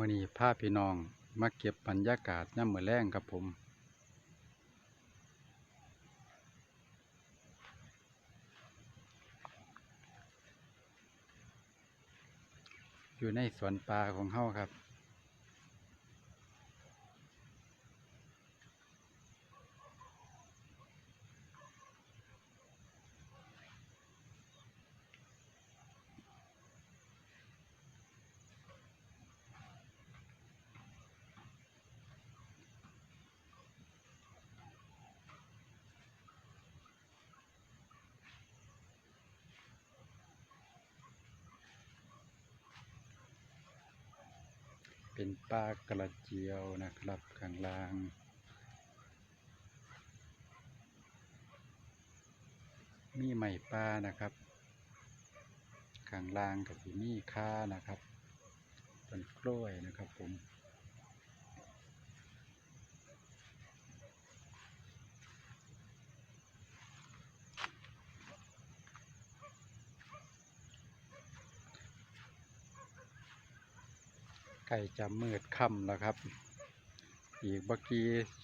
มื่อนี้พาพี่น้องมาเก็บบรรยากาศย่ำมื้อแรงครับผม อยู่ในสวนปลาของเฮาครับ เป็นปลากระเจียวนะครับข้างล่างมีไม้ปลานะครับข้างล่างกับมีค่านะครับต้นกล้วยนะครับผม ใกล้จะมืดค่ำแล้วครับ อีกบักกี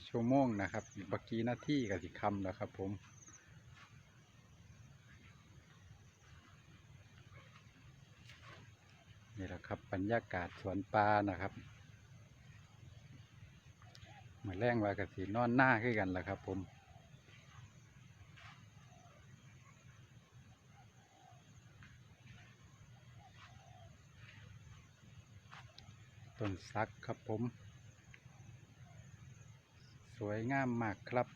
ชั่วโมงนะครับ อีกบักกีนาทีก็สิค่ำแล้วครับ ผมนี่แหละครับบรรยากาศสวนปลานะครับเหมือนแรงว่ากสีนอนหน้าขึ้นกันแหละครับ ผม ต้นซักครับผม สวยงามมากครับ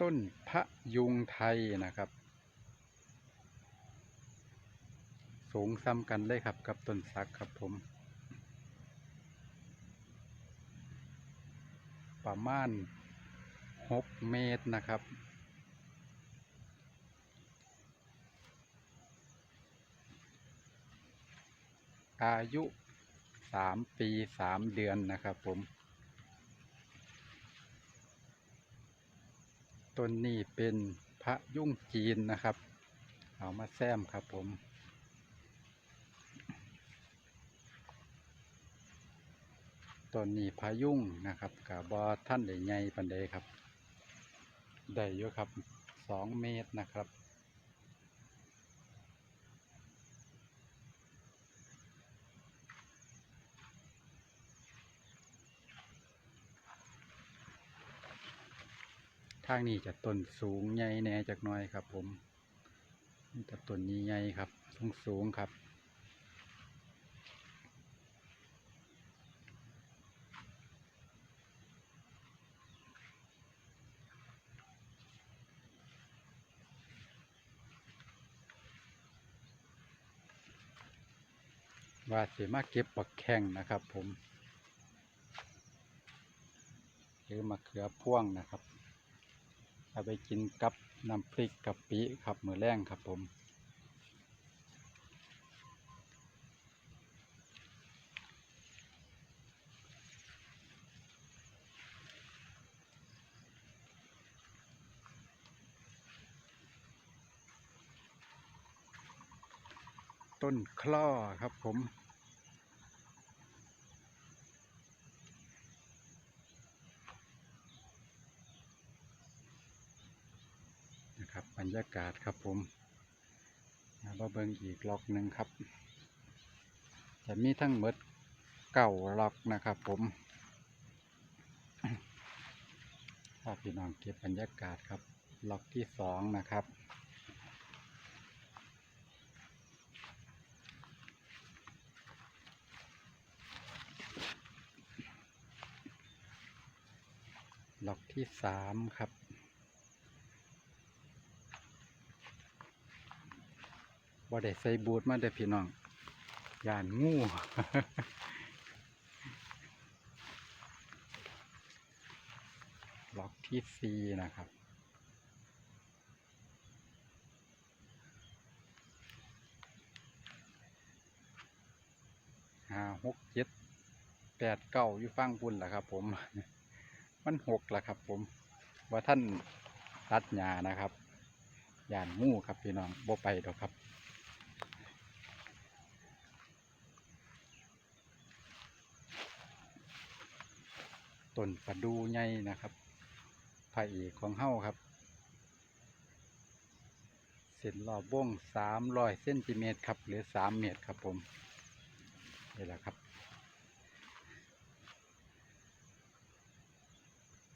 ต้นพระยุงไทยนะครับ สูงซ้ำกันเลยครับกับต้นสักครับผม ประมาณหกเมตรนะครับ อายุสามปีสามเดือนนะครับผมต้นนี้เป็นพระยุ่งจีนนะครับ เอามาแซมครับผม ต้นนี้พายุงนะครับกับบอท่านได้ใหญ่ปันใดครับได้เยอะครับสองเมตรนะครับทางนี้จะต้นสูงใหญ่แน่จากน้อยครับ ผมนี่แต่ต้นนี้ใหญ่ครับสูงสูงครับ ว่าสิมาเก็บปักแข้งนะครับ ผมหรือมะเขือพ่วงนะครับเอาไปกินกับน้ำพริกกะปิครับมือแรงครับผมต้นคล้อครับผม ครับบรรยากาศครับผมมาเบิ่งอีกล็อกหนึ่งครับ จะมีทั้งหมดเก้าล็อกนะครับผมถ้าพี่น้องเก็บบรรยากาศครับ ล็อกที่สองนะครับล็อกที่สามครับ บ่ได้ใส่บูทมาเด้พี่น้องย่านงูล็อกที่สี่นะครับ ห้าหกเจ็ดแปดเก้าอยู่ฟังพุ่นล่ะครับผม มันหกล่ะครับผม ว่าท่านตัดหญ้านะครับย่านงูครับพี่น้องบ่ไปดอกครับ ต้นประดูใหญ่นะครับพระเอกของเฮาครับ เส้นรอบวงสามร้อยเซนติเมตรครับ หรือสามเมตรครับผมนี่แหละครับ